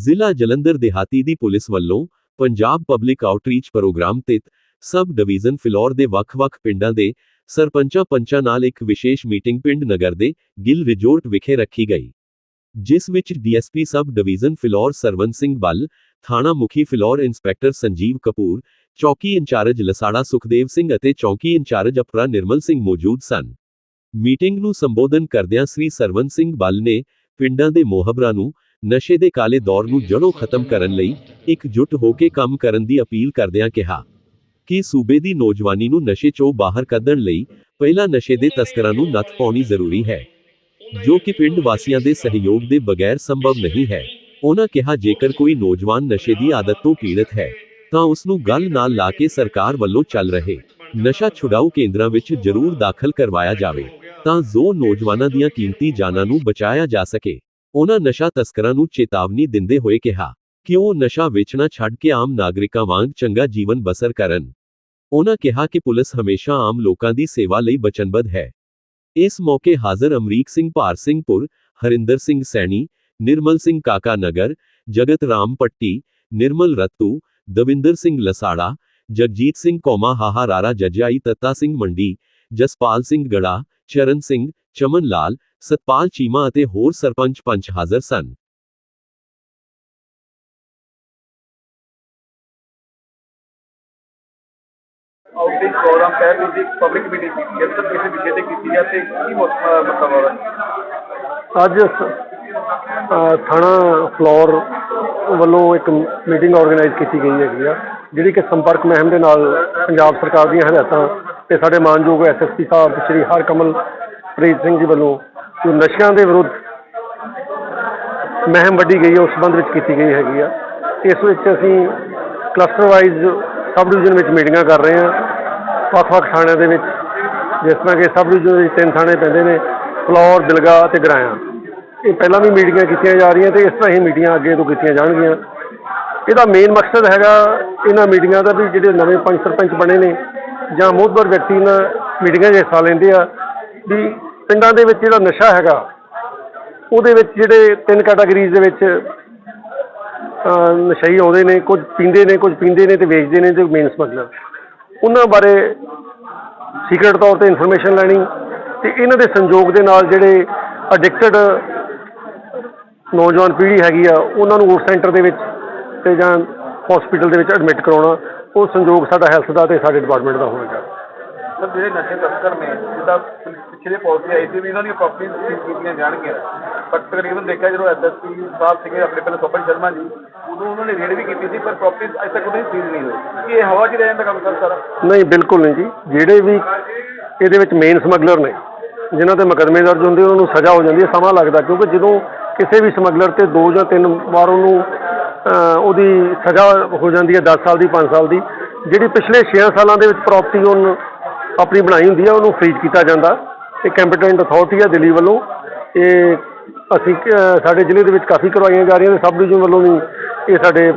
ਜ਼ਿਲ੍ਹਾ ਜਲੰਧਰ ਦਿਹਾਤੀ ਦੀ ਪੁਲਿਸ ਵੱਲੋਂ ਪੰਜਾਬ ਪਬਲਿਕ ਆਊਟਰੀਚ ਪ੍ਰੋਗਰਾਮ ਤਹਿਤ ਸਬ ਡਿਵੀਜ਼ਨ ਫਿਲੌਰ ਦੇ ਵੱਖ-ਵੱਖ ਪਿੰਡਾਂ ਦੇ ਸਰਪੰਚਾਂ ਪੰਚਾਂ ਨਾਲ ਇੱਕ ਵਿਸ਼ੇਸ਼ ਮੀਟਿੰਗ ਪਿੰਡ ਨਗਰ ਦੇ ਗਿੱਲ ਰਿਜੋਰਟ ਵਿਖੇ ਰੱਖੀ ਗਈ, ਜਿਸ ਵਿੱਚ DSP sub division Phillaur Sarwan Singh Bal, ਥਾਣਾ ਮੁਖੀ ਫਿਲੌਰ ਇੰਸਪੈਕਟਰ ਸੰਜੀਵ ਕਪੂਰ, ਚੌਕੀ ਇੰਚਾਰਜ ਲਸਾੜਾ ਸੁਖਦੇਵ ਸਿੰਘ ਅਤੇ ਚੌਕੀ ਇੰਚਾਰਜ ਅਪਰਾ ਨਿਰਮਲ ਸਿੰਘ ਮੌਜੂਦ ਸਨ। ਮੀਟਿੰਗ ਨੂੰ ਸੰਬੋਧਨ ਕਰਦਿਆਂ ਸ੍ਰੀ ਸਰਵਨ ਸਿੰਘ ਬੱਲ ਨੇ ਪਿੰਡਾਂ ਦੇ ਮੋਹਬਰਾਂ ਨੂੰ ਨਸ਼ੇ ਦੇ ਕਾਲੇ ਦੌਰ ਨੂੰ ਜੜੋਂ ਖਤਮ ਕਰਨ ਲਈ ਇਕਜੁੱਟ ਹੋ ਕੇ ਕੰਮ ਕਰਨ ਦੀ ਅਪੀਲ ਕਰਦਿਆਂ ਕਿਹਾ ਕਿ ਸੂਬੇ ਦੀ ਨੌਜਵਾਨੀ ਨੂੰ ਨਸ਼ੇ ਚੋਂ ਬਾਹਰ ਕੱਢਣ ਲਈ ਪਹਿਲਾਂ ਨਸ਼ੇ ਦੇ ਤਸਕਰਾਂ ਨੂੰ ਨੱਥ ਪਾਉਣੀ ਜ਼ਰੂਰੀ ਹੈ, ਜੋ ਕਿ ਪਿੰਡ ਵਾਸੀਆਂ ਦੇ ਸਹਿਯੋਗ ਦੇ ਬਗੈਰ ਸੰਭਵ ਨਹੀਂ ਹੈ। ਉਹਨਾਂ ਕਿਹਾ, ਜੇਕਰ ਕੋਈ ਨੌਜਵਾਨ ਨਸ਼ੇ ਦੀ ਆਦਤ ਤੋਂ ਪੀੜਤ ਹੈ, ਤਾਂ ਉਸ ਨੂੰ ਗੱਲ ਨਾਲ ਲਾ ਕੇ ਸਰਕਾਰ ਵੱਲੋਂ ਚੱਲ ਰਹੇ ਨਸ਼ਾ ਛੁਡਾਊ ਕੇਂਦਰਾਂ ਵਿੱਚ ਜ਼ਰੂਰ ਦਾਖਲ ਕਰਵਾਇਆ ਜਾਵੇ, ਤਾਂ ਜੋ ਨੌਜਵਾਨਾਂ ਦੀਆਂ ਕੀਮਤੀ ਜਾਨਾਂ ਨੂੰ ਬਚਾਇਆ ਜਾ ਸਕੇ। ਉਹਨਾਂ ਨਸ਼ਾ ਤਸਕਰਾਂ ਨੂੰ ਚੇਤਾਵਨੀ ਦਿੰਦੇ ਹੋਏ ਕਿਹਾ ਕਿ ਉਹ ਨਸ਼ਾ ਵੇਚਣਾ ਛੱਡ ਕੇ ਆਮ ਨਾਗਰਿਕਾਂ ਵਾਂਗ ਚੰਗਾ ਜੀਵਨ ਬਸਰ ਕਰਨ। ਉਹਨਾਂ ਕਿਹਾ ਕਿ ਪੁਲਿਸ ਹਮੇਸ਼ਾ ਆਮ ਲੋਕਾਂ ਦੀ ਸੇਵਾ ਲਈ ਵਚਨਬੱਧ ਹੈ। ਇਸ ਮੌਕੇ ਹਾਜ਼ਰ ਅਮਰੀਕ ਸਿੰਘ ਭਾਰ ਸਿੰਘਪੁਰ, ਹਰਿੰਦਰ ਸਿੰਘ ਸੈਣੀ, ਨਿਰਮਲ ਸਿੰਘ ਕਾਕਾ ਨਗਰ, ਜਗਤ ਰਾਮ ਪੱਟੀ, ਨਿਰਮਲ ਰਤੂ, ਦਵਿੰਦਰ ਸਿੰਘ ਲਸਾੜਾ, ਜਗਜੀਤ ਸਿੰਘ ਕੌਮਾ ਹਾਹਾ ਰਾਰਾ ਜਜਾਈ ਤੱਤਾ ਸਿੰਘ ਮੰਡੀ, ਜਸਪਾਲ ਸਿੰਘ ਗੜਾ, ਚਰਨ ਸਿੰਘ, ਚਮਨ ਲਾਲ ਸਤਪਾਲ ਚੀਮਾ ਅਤੇ ਹੋਰ ਸਰਪੰਚ ਪੰਚ ਹਾਜ਼ਰ ਸਨ। ਆਊਟਰੀਚ ਪ੍ਰੋਗਰਾਮ ਤਹਿਤ ਤੁਸੀਂ ਪਬਲਿਕ ਮੀਟਿੰਗ ਕੀਤੀ ਹੈ ਸਰ ਕਿਸੇ ਵਿਸ਼ੇ ਤੇ ਕੀਤੀ ਹੈ ਤੇ ਕੀ ਮੁੱਖ- ਅਹ ਮਤਲਬ ਹੈ ਅੱਜ ਥਾਣਾ ਫਲੋਰ ਵੱਲੋਂ ਇੱਕ ਮੀਟਿੰਗ ਆਰਗੇਨਾਈਜ਼ ਕੀਤੀ ਗਈ ਹੈਗੀ ਆ ਜਿਹੜੀ ਕਿ ਸੰਪਰਕ ਮਹਿਮ ਦੇ ਨਾਲ ਪੰਜਾਬ ਸਰਕਾਰ ਦੀਆਂ ਹਦਾਇਤਾਂ ਤੇ ਸਾਡੇ ਮਾਨਯੋਗ ਐਸਐਸਪੀ ਸਾਹਿਬ ਸ਼੍ਰੀ ਹਰਕਮਲ ਪ੍ਰੀਤ ਸਿੰਘ ਜੀ ਵੱਲੋਂ ਜੋ ਨਸ਼ਿਆਂ ਦੇ ਵਿਰੁੱਧ ਮਹਿਮ ਵੱਡੀ ਗਈ ਹੈ, ਉਸ ਸੰਬੰਧ ਵਿੱਚ ਕੀਤੀ ਗਈ ਹੈਗੀ ਆ। ਇਸ ਵਿੱਚ ਅਸੀਂ ਕਲਸਟਰ ਵਾਈਜ਼ ਸਬ ਡਿਵੀਜ਼ਨ ਵਿੱਚ ਮੀਟਿੰਗਾਂ ਕਰ ਰਹੇ ਹਾਂ। ਵੱਖ-ਵੱਖ ਥਾਣਿਆਂ ਦੇ ਵਿੱਚ, ਜਿਸ ਤਰ੍ਹਾਂ ਕਿ ਸਬ ਡਿਵੀਜ਼ਨ ਵਿੱਚ ਤਿੰਨ ਥਾਣੇ ਪੈਂਦੇ ਨੇ, ਫਲੌਰ, ਦਿਲਗਾ ਤੇ ਗਰਾਇਆ। ਇਹ ਪਹਿਲਾਂ ਵੀ ਮੀਟਿੰਗਾਂ ਕੀਤੀਆਂ ਜਾ ਰਹੀਆਂ ਤੇ ਇਸ ਤਰ੍ਹਾਂ ਹੀ ਮੀਟਿੰਗਾਂ ਅੱਗੇ ਤੋਂ ਕੀਤੀਆਂ ਜਾਣਗੀਆਂ। ਇਹਦਾ ਮੇਨ ਮਕਸਦ ਹੈਗਾ ਇਹਨਾਂ ਮੀਟਿੰਗਾਂ ਦਾ ਵੀ ਜਿਹੜੇ ਨਵੇਂ ਪੰਚ ਸਰਪੰਚ ਬਣੇ ਨੇ ਜਾਂ ਮੋਹਤਬਰ ਵਿਅਕਤੀ ਇਹਨਾਂ ਮੀਟਿੰਗਾਂ 'ਚ ਹਿੱਸਾ ਲੈਂਦੇ ਆ, ਵੀ ਪਿੰਡਾਂ ਦੇ ਵਿੱਚ ਜਿਹੜਾ ਨਸ਼ਾ ਹੈਗਾ, ਉਹਦੇ ਵਿੱਚ ਜਿਹੜੇ ਤਿੰਨ ਕੈਟਾਗਰੀਜ਼ ਦੇ ਵਿੱਚ, ਅਹ ਨਸ਼ਈ ਆਉਂਦੇ ਨੇ, ਕੁਝ ਪੀਂਦੇ ਨੇ, ਕੁਝ ਪੀਂਦੇ ਨੇ ਤੇ ਵੇਚਦੇ ਨੇ ਜੋ ਮੇਨ ਸਮਗਲਰ ਉਹਨਾਂ ਬਾਰੇ ਸੀਕ੍ਰੇਟ ਤੌਰ ਤੇ ਇਨਫੋਰਮੇਸ਼ਨ ਲੈਣੀ ਤੇ ਇਹਨਾਂ ਦੇ ਸੰਯੋਗ ਦੇ ਨਾਲ ਜਿਹੜੇ ਐਡਿਕਟਡ ਨੌਜਵਾਨ ਪੀੜ੍ਹੀ ਹੈਗੀ ਆ, ਉਹਨਾਂ ਨੂੰ ਉਸ ਸੈਂਟਰ ਦੇ ਵਿੱਚ ਤੇ ਜਾਂ ਹਸਪੀਟਲ ਦੇ ਵਿੱਚ ਐਡਮਿਟ ਕਰਾਉਣਾ, ਉਹ ਸੰਯੋਗ ਸਾਡਾ ਹੈਲਥ ਦਾ ਤੇ ਸਾਡੇ ਡਿਪਾਰਟਮੈਂਟ ਦਾ ਹੋਵੇਗਾ। ਸਰ ਜਿਹੜੇ ਨਸ਼ੇ ਤਸਕਰ ਨੇ, ਜਿੱਦਾਂ ਪਿਛਲੇ ਪਾਲਿਸੀ ਆਈ ਸੀ ਵੀ ਇਹਨਾਂ ਦੀਆਂ ਪ੍ਰਾਪਰਟੀਆਂ ਸੀਜ਼ ਕੀਤੀਆਂ ਜਾਣਗੀਆਂ। ਬਟ ਤਕਰੀਬਨ ਦੇਖਿਆ ਜਦੋਂ ਐਸਐਸਪੀ ਸਾਹਿਬ ਸੀਗੇ, ਆਪਣੇ ਪਹਿਲਾਂ ਸੋਪਨ ਸ਼ਰਮਾ ਜੀ, ਉਦੋਂ ਉਹਨਾਂ ਨੇ ਰੇਡ ਵੀ ਕੀਤੀ ਸੀ, ਪਰ ਪ੍ਰਾਪਰਟੀ ਅਜੇ ਤੱਕ ਉਹਦੀ ਸੀਜ਼ ਨਹੀਂ ਹੋਈ। ਇਹ ਹਵਾ 'ਚ ਰਹਿਣ ਦਾ ਕੰਮ ਸਰ ਸਾਰਾ? ਨਹੀਂ, ਬਿਲਕੁਲ ਨਹੀਂ ਜੀ। ਜਿਹੜੇ ਵੀ ਇਹਦੇ ਵਿੱਚ ਮੇਨ ਸਮਗਲਰ ਨੇ, ਜਿਨ੍ਹਾਂ ਤੇ ਮੁਕੱਦਮੇ ਦਰਜ ਹੁੰਦੇ, ਉਹਨਾਂ ਨੂੰ ਸਜ਼ਾ ਹੋ ਜਾਂਦੀ ਹੈ, ਸਮਾਂ ਲੱਗਦਾ, ਕਿਉਂਕਿ ਜਦੋਂ ਕਿਸੇ ਵੀ ਸਮਗਲਰ ਤੇ ਦੋ ਜਾਂ ਤਿੰਨ ਵਾਰ ਉਹਨੂੰ ਉਹਦੀ ਸਜ਼ਾ ਹੋ ਜਾਂਦੀ ਹੈ 10 ਸਾਲ ਦੀ 5 ਸਾਲ ਦੀ, ਜਿਹੜੀ ਪਿਛਲੇ 6 ਸਾਲਾਂ ਦੇ ਵਿੱਚ ਪ੍ਰਾਪਰਟੀ ਉਹਨ ਆਪਣੀ ਬਣਾਈ ਹੁੰਦੀ ਹੈ ਉਹਨੂੰ ਫਰੀਜ਼ ਕੀਤਾ ਜਾਂਦਾ। ਇਹ ਕੰਪੀਟੈਂਟ ਅਥਾਰਟੀ ਹੈ ਦਿੱਲੀ ਵੱਲੋਂ। ਇਹ ਅਸੀਂ ਸਾਡੇ ਜ਼ਿਲ੍ਹੇ ਦੇ ਵਿੱਚ ਕਾਫੀ ਕਰਵਾਈਆਂ ਜਾ ਰਹੀਆਂ ਨੇ ਸਬ ਡਿਵੀਜ਼ਨ ਵੱਲੋਂ ਵੀ ਇਹ ਸਾਡੇ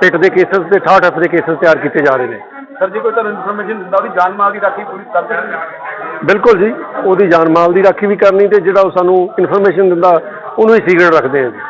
ਪਿੱਟ ਦੇ ਕੇਸਸ ਤੇ 68 ਐਫ ਦੇ ਕੇਸਸ ਤਿਆਰ ਕੀਤੇ ਜਾ ਰਹੇ ਨੇ। ਸਰ ਜੀ ਕੋਈ ਤੁਹਾਨੂੰ ਇਨਫੋਰਮੇਸ਼ਨ ਦਿੰਦਾ ਉਹਦੀ ਜਾਨ ਮਾਲ ਦੀ ਰਾਖੀ ਪੂਰੀ ਕਰ ਦੇਣਗੇ ਬਿਲਕੁਲ ਜੀ ਉਹਦੀ ਜਾਨ ਮਾਲ ਦੀ ਰਾਖੀ ਵੀ ਕਰਨੀ ਤੇ ਜਿਹੜਾ ਉਹ ਸਾਨੂੰ ਇਨਫੋਰਮੇਸ਼ਨ ਦਿੰਦਾ ਉਹਨੂੰ ਹੀ ਸੀਕ੍ਰੇਟ ਰੱਖਦੇ ਹਾਂ ਜੀ।